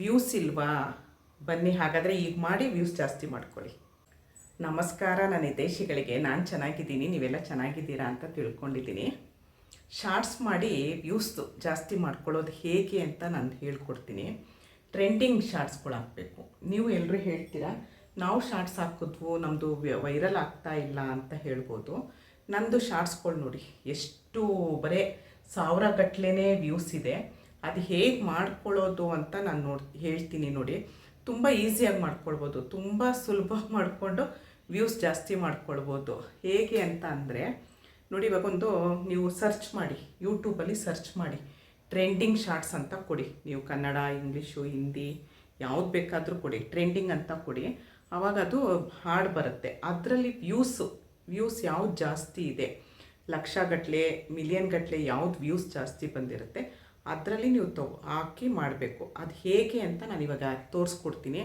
Views ಇಲ್ವಾ? ಬನ್ನಿ, ಹಾಗಾದರೆ ಈಗ ಮಾಡಿ ವ್ಯೂಸ್ ಜಾಸ್ತಿ ಮಾಡ್ಕೊಳ್ಳಿ. ನಮಸ್ಕಾರ, ನನ್ನ ಹಿತೈಷಿಗಳಿಗೆ ನಾನು ಚೆನ್ನಾಗಿದ್ದೀನಿ, ನೀವೆಲ್ಲ ಚೆನ್ನಾಗಿದ್ದೀರಾ ಅಂತ ತಿಳ್ಕೊಂಡಿದ್ದೀನಿ. ಶಾರ್ಟ್ಸ್ ಮಾಡಿ ವ್ಯೂಸ್ ಜಾಸ್ತಿ ಮಾಡ್ಕೊಳ್ಳೋದು ಹೇಗೆ ಅಂತ ನಾನು ಹೇಳ್ಕೊಡ್ತೀನಿ. ಟ್ರೆಂಡಿಂಗ್ ಶಾರ್ಟ್ಸ್ಗಳು ಹಾಕಬೇಕು ನೀವು ಎಲ್ಲರೂ ಹೇಳ್ತೀರಾ, ನಾವು ಶಾರ್ಟ್ಸ್ ಹಾಕಿದ್ವು ನಮ್ಮದು ವೈರಲ್ ಆಗ್ತಾ ಇಲ್ಲ ಅಂತ ಹೇಳ್ಬೋದು. ನಂದು ಶಾರ್ಟ್ಸ್ಗಳು ನೋಡಿ, ಎಷ್ಟು ಬರೇ ಸಾವಿರ ಗಟ್ಲೆ ವ್ಯೂಸ್ ಇದೆ. ಅದು ಹೇಗೆ ಮಾಡ್ಕೊಳ್ಳೋದು ಅಂತ ನಾನು ನೋಡಿ, ಹೇಳ್ತೀನಿ ನೋಡಿ. ತುಂಬ ಈಸಿಯಾಗಿ ಮಾಡ್ಕೊಳ್ಬೋದು. ತುಂಬ ಸುಲಭ ಮಾಡಿಕೊಂಡು ವ್ಯೂಸ್ ಜಾಸ್ತಿ ಮಾಡ್ಕೊಳ್ಬೋದು. ಹೇಗೆ ಅಂತ ಅಂದರೆ, ನೋಡಿ ಇವಾಗೊಂದು ನೀವು ಸರ್ಚ್ ಮಾಡಿ, ಯೂಟ್ಯೂಬಲ್ಲಿ ಸರ್ಚ್ ಮಾಡಿ, ಟ್ರೆಂಡಿಂಗ್ ಶಾರ್ಟ್ಸ್ ಅಂತ ಕೊಡಿ. ನೀವು ಕನ್ನಡ, ಇಂಗ್ಲೀಷು, ಹಿಂದಿ, ಯಾವ್ದು ಬೇಕಾದರೂ ಕೊಡಿ. ಟ್ರೆಂಡಿಂಗ್ ಅಂತ ಕೊಡಿ. ಆವಾಗ ಅದು ಹಾಡು ಬರುತ್ತೆ. ಅದರಲ್ಲಿ ವ್ಯೂಸು, ವ್ಯೂಸ್ ಯಾವ್ದು ಜಾಸ್ತಿ ಇದೆ? ಲಕ್ಷ ಗಟ್ಟಲೆ ಮಿಲಿಯನ್ ಗಟ್ಟಲೆ ಯಾವ್ದು ವ್ಯೂಸ್ ಜಾಸ್ತಿ ಬಂದಿರುತ್ತೆ? ಅದರಲ್ಲಿ ನೀವು ತಗೋ ಹಾಕಿ ಮಾಡಬೇಕು. ಅದು ಹೇಗೆ ಅಂತ ನಾನು ಇವಾಗ ತೋರಿಸ್ಕೊಡ್ತೀನಿ.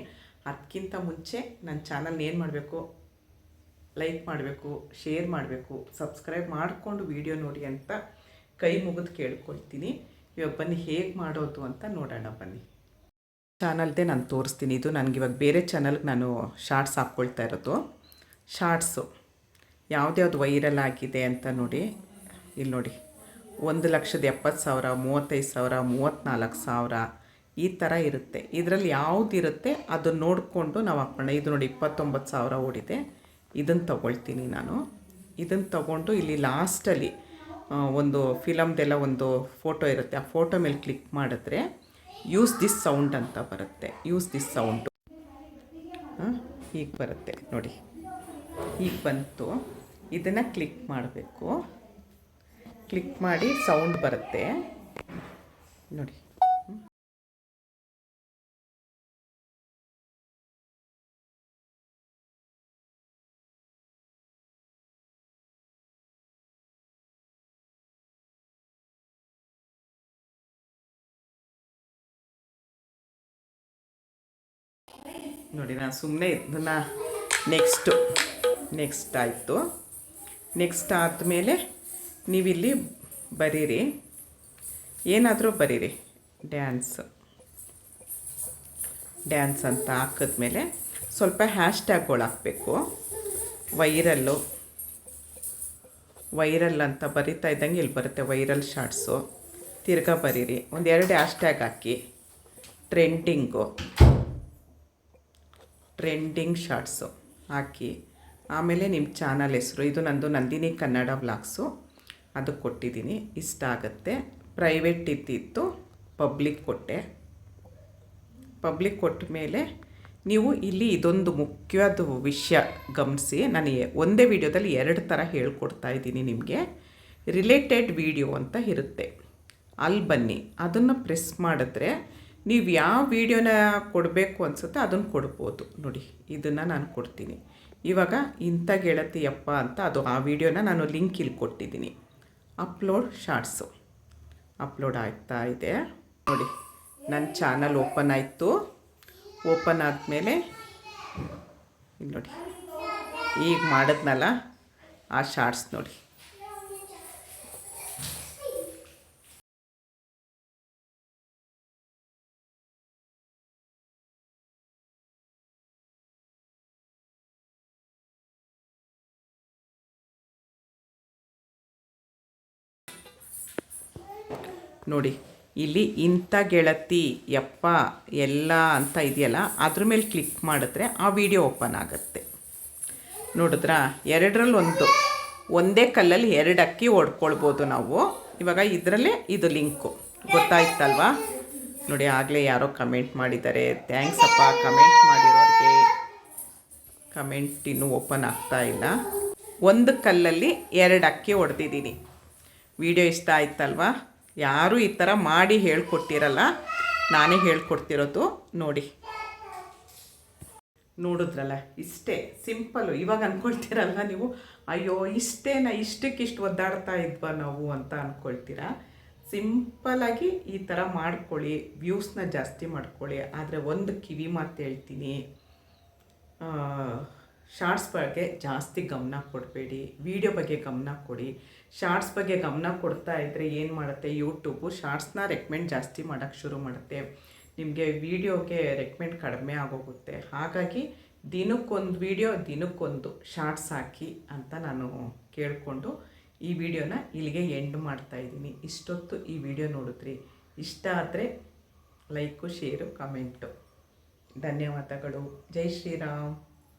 ಅದಕ್ಕಿಂತ ಮುಂಚೆ ನನ್ನ ಚಾನಲ್ನ ಏನು ಮಾಡಬೇಕು? ಲೈಕ್ ಮಾಡಬೇಕು, ಶೇರ್ ಮಾಡಬೇಕು, ಸಬ್ಸ್ಕ್ರೈಬ್ ಮಾಡಿಕೊಂಡು ವಿಡಿಯೋ ನೋಡಿ ಅಂತ ಕೈ ಮುಗಿದು ಕೇಳ್ಕೊಳ್ತೀನಿ. ಇವಾಗ ಬನ್ನಿ, ಹೇಗೆ ಮಾಡೋದು ಅಂತ ನೋಡೋಣ ಬನ್ನಿ. ಚಾನಲ್ದೇ ನಾನು ತೋರಿಸ್ತೀನಿ. ಇದು ನನಗೆ ಇವಾಗ ಬೇರೆ ಚಾನಲ್ಗೆ ನಾನು ಶಾರ್ಟ್ಸ್ ಹಾಕ್ಕೊಳ್ತಾ ಇರೋದು. ಶಾರ್ಟ್ಸು. ಯಾವುದ್ಯಾವ್ದು ವೈರಲ್ ಆಗಿದೆ ಅಂತ ನೋಡಿ. ಇಲ್ಲಿ ನೋಡಿ. ಒಂದು ಲಕ್ಷದ ಎಪ್ಪತ್ತು ಸಾವಿರ, ಮೂವತ್ತೈದು ಸಾವಿರ ಮೂವತ್ತ್ನಾಲ್ಕು ಸಾವಿರ ಈ ಥರ ಇರುತ್ತೆ. ಇದರಲ್ಲಿ ಯಾವುದಿರುತ್ತೆ ಅದನ್ನು ನೋಡಿಕೊಂಡು ನಾವು ಹಾಕ್ಕೊಳ್ಳೋಣ. ಇದು ನೋಡಿ ಇಪ್ಪತ್ತೊಂಬತ್ತು ಸಾವಿರ ಓಡಿದೆ. ಇದನ್ನು ತಗೊಳ್ತೀನಿ ನಾನು. ಇದನ್ನು ತಗೊಂಡು ಇಲ್ಲಿ ಲಾಸ್ಟಲ್ಲಿ ಒಂದು ಫಿಲಮ್ದೆಲ್ಲ ಒಂದು ಫೋಟೋ ಇರುತ್ತೆ. ಆ ಫೋಟೋ ಮೇಲೆ ಕ್ಲಿಕ್ ಮಾಡಿದ್ರೆ ಯೂಸ್ ದಿಸ್ ಸೌಂಡ್ ಅಂತ ಬರುತ್ತೆ. Use this sound. ಹೀಗೆ ಬರುತ್ತೆ. ನೋಡಿ ಈಗ ಬಂತು. ಇದನ್ನು ಕ್ಲಿಕ್ ಮಾಡಬೇಕು. ಕ್ಲಿಕ್ ಮಾಡಿ ಸೌಂಡ್ ಬರುತ್ತೆ. ನೋಡಿ. ನೋಡಿ ನಾನು ಸುಮ್ಮನೆ ಇದನ್ನ ನೆಕ್ಸ್ಟು ನೆಕ್ಸ್ಟ್ ಆಯಿತು. ನೆಕ್ಸ್ಟ್ ಆದಮೇಲೆ ನೀವಿಲ್ಲಿ ಬರೀರಿ. ಏನಾದರೂ ಬರೀರಿ. ಡ್ಯಾನ್ಸ್. ಡ್ಯಾನ್ಸ್ ಅಂತ ಹಾಕಿದ್ಮೇಲೆ ಸ್ವಲ್ಪ ಹ್ಯಾಶ್ ಟ್ಯಾಗ್ಗಳು ಹಾಕಬೇಕು ವೈರಲ್ಲು. ವೈರಲ್ ಅಂತ ಬರಿತಾ ಇದ್ದಂಗೆ ಇಲ್ಲಿ ಬರುತ್ತೆ ವೈರಲ್ ಶಾರ್ಟ್ಸು. ತಿರ್ಗಾ ಬರೀರಿ. ಒಂದೆರಡು ಹ್ಯಾಶ್ ಟ್ಯಾಗ್ ಹಾಕಿ. ಟ್ರೆಂಡಿಂಗು. ಟ್ರೆಂಡಿಂಗ್ ಶಾರ್ಟ್ಸು ಹಾಕಿ. ಆಮೇಲೆ ನಿಮ್ಮ ಚಾನಲ್ ಹೆಸರು. ಇದು ನಂದು ನಂದಿನಿ ಕನ್ನಡ ವ್ಲಾಗ್ಸು. ಅದು ಕೊಟ್ಟಿದ್ದೀನಿ. ಇಷ್ಟ ಆಗುತ್ತೆ. ಪ್ರೈವೇಟ್ ಇದ್ದಿತ್ತು ಪಬ್ಲಿಕ್ ಕೊಟ್ಟೆ. ಪಬ್ಲಿಕ್ ಕೊಟ್ಟ ಮೇಲೆ ನೀವು ಇಲ್ಲಿ ಇದೊಂದು ಮುಖ್ಯವಾದ ವಿಷಯ ಗಮನಿಸಿ. ನಾನು ಒಂದೇ ವಿಡಿಯೋದಲ್ಲಿ ಎರಡು ಥರ ಹೇಳ್ಕೊಡ್ತಾ ಇದ್ದೀನಿ ನಿಮಗೆ. ರಿಲೇಟೆಡ್ ವಿಡಿಯೋ ಅಂತ ಇರುತ್ತೆ. ಅಲ್ಲಿ ಬನ್ನಿ. ಅದನ್ನು ಪ್ರೆಸ್ ಮಾಡಿದ್ರೆ ನೀವು ಯಾವ ವಿಡಿಯೋನ ಕೊಡಬೇಕು ಅನಿಸುತ್ತೆ ಅದನ್ನು ಕೊಡ್ಬೋದು. ನೋಡಿ, ಇದನ್ನು ನಾನು ಕೊಡ್ತೀನಿ. ಇವಾಗ ಇಂಥ ಗೆಳತಿಯಪ್ಪ ಅಂತ ಅದು ಆ ವಿಡಿಯೋನ ನಾನು ಲಿಂಕ್ ಇಲ್ಲಿ ಕೊಟ್ಟಿದ್ದೀನಿ. Upload shorts. ಅಪ್ಲೋಡ್ ಆಗ್ತಾ ಇದೆ. ನೋಡಿ ನನ್ನ ಚಾನಲ್ ಓಪನ್ ಆಯಿತು. ಓಪನ್ ಆದಮೇಲೆ ಇಲ್ಲಿ ನೋಡಿ, ಈಗ ಮಾಡಿದ್ನಲ್ಲ ಆ ಶಾರ್ಟ್ಸ್ ನೋಡಿ. ನೋಡಿ, ಇಲ್ಲಿ ಇಂಥ ಗೆಳತಿ, ಯಪ್ಪ, ಎಲ್ಲ ಅಂತ ಇದೆಯಲ್ಲ, ಅದ್ರ ಮೇಲೆ ಕ್ಲಿಕ್ ಮಾಡಿದ್ರೆ ಆ ವಿಡಿಯೋ ಓಪನ್ ಆಗುತ್ತೆ. ನೋಡಿದ್ರಾ? ಎರಡರಲ್ಲಿ ಒಂದು, ಒಂದೇ ಕಲ್ಲಲ್ಲಿ ಎರಡು ಅಕ್ಕಿ ಹೊಡ್ಕೊಳ್ಬೋದು ನಾವು. ಇವಾಗ ಇದರಲ್ಲೇ ಇದು ಲಿಂಕು ಗೊತ್ತಾಯ್ತಲ್ವಾ? ನೋಡಿ, ಆಗಲೇ ಯಾರೋ ಕಮೆಂಟ್ ಮಾಡಿದ್ದಾರೆ. ಥ್ಯಾಂಕ್ಸ್ ಅಪ್ಪ ಕಮೆಂಟ್ ಮಾಡಿರೋರಿಗೆ. ಕಮೆಂಟ್ ಇನ್ನೂ ಓಪನ್ ಆಗ್ತಾ ಇಲ್ಲ. ಒಂದು ಕಲ್ಲಲ್ಲಿ ಎರಡು ಅಕ್ಕಿ ಹೊಡೆದಿದ್ದೀನಿ. ವಿಡಿಯೋ ಇಷ್ಟ ಆಯ್ತಲ್ವಾ? ಯಾರೂ ಈ ಥರ ಮಾಡಿ ಹೇಳ್ಕೊಟ್ಟಿರಲ್ಲ, ನಾನೇ ಹೇಳ್ಕೊಡ್ತಿರೋದು ನೋಡಿ. ನೋಡಿದ್ರಲ್ಲ, ಇಷ್ಟೇ ಸಿಂಪಲ್ಲು ಇವಾಗ ಅಂದ್ಕೊಳ್ತೀರಲ್ಲ ನೀವು? ಅಯ್ಯೋ, ಇಷ್ಟೇನ ಇಷ್ಟಕ್ಕಿಷ್ಟು ಒದ್ದಾಡ್ತಾ ಇದ್ವಾ ನಾವು ಅಂತ ಅಂದ್ಕೊಳ್ತೀರಾ ಸಿಂಪಲಾಗಿ ಈ ಥರ ಮಾಡ್ಕೊಳ್ಳಿ, ವ್ಯೂಸ್ನ ಜಾಸ್ತಿ ಮಾಡ್ಕೊಳ್ಳಿ. ಆದರೆ ಒಂದು ಕಿವಿ ಮಾತು ಹೇಳ್ತೀನಿ. ಶಾರ್ಟ್ಸ್ ಬಗ್ಗೆ ಜಾಸ್ತಿ ಗಮನ ಕೊಡಬೇಡಿ ವಿಡಿಯೋ ಬಗ್ಗೆ ಗಮನ ಕೊಡಿ. ಶಾರ್ಟ್ಸ್ ಬಗ್ಗೆ ಗಮನ ಕೊಡ್ತಾ ಇದ್ದರೆ ಏನು ಮಾಡುತ್ತೆ? ಯೂಟ್ಯೂಬು ಶಾರ್ಟ್ಸ್ನ ರೆಕಮೆಂಡ್ ಜಾಸ್ತಿ ಮಾಡೋಕ್ಕೆ ಶುರು ಮಾಡುತ್ತೆ. ನಿಮಗೆ ವಿಡಿಯೋಗೆ ರೆಕಮೆಂಡ್ ಕಡಿಮೆ ಆಗೋಗುತ್ತೆ. ಹಾಗಾಗಿ ದಿನಕ್ಕೊಂದು ವಿಡಿಯೋ ದಿನಕ್ಕೊಂದು ಶಾರ್ಟ್ಸ್ ಹಾಕಿ ಅಂತ ನಾನು ಕೇಳಿಕೊಂಡು ಈ ವಿಡಿಯೋನ ಇಲ್ಲಿಗೆ ಎಂಡ್ ಮಾಡ್ತಾ ಇದ್ದೀನಿ. ಇಷ್ಟೊತ್ತು ಈ ವಿಡಿಯೋ ನೋಡಿದ್ರಿ. ಇಷ್ಟ ಆದರೆ ಲೈಕು ಶೇರು ಕಮೆಂಟು ಧನ್ಯವಾದಗಳು. ಜೈ ಶ್ರೀರಾಮ್.